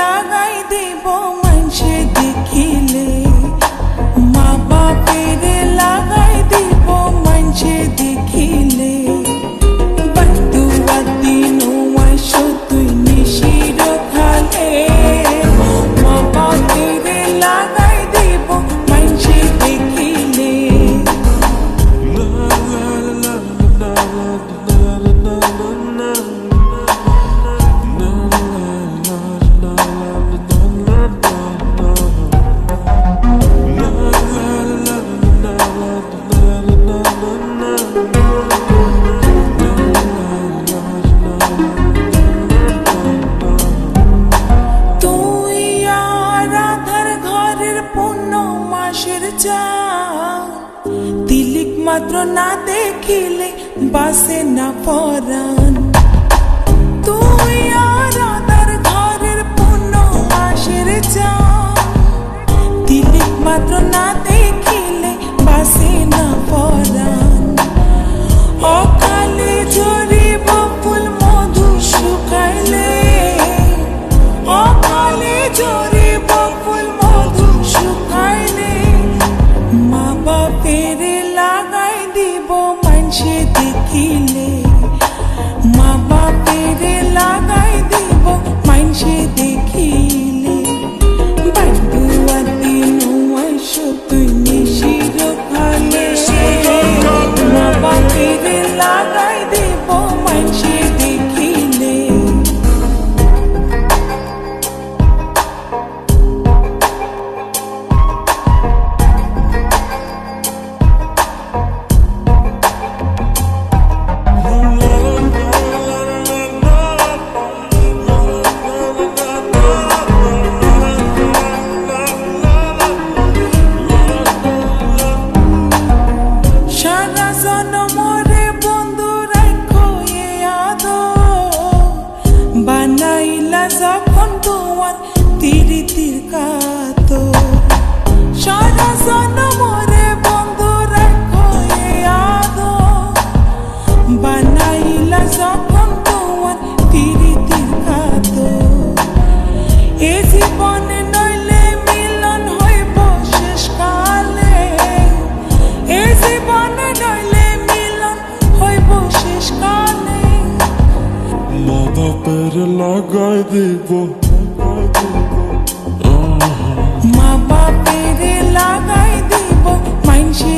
লাগাই দিব মা। চন্দ্র না দেখিলে বাসে না পরাণ। তুই আধা পের লাগাই দিব। মা বাপের লাগাই দিব। মাইনসি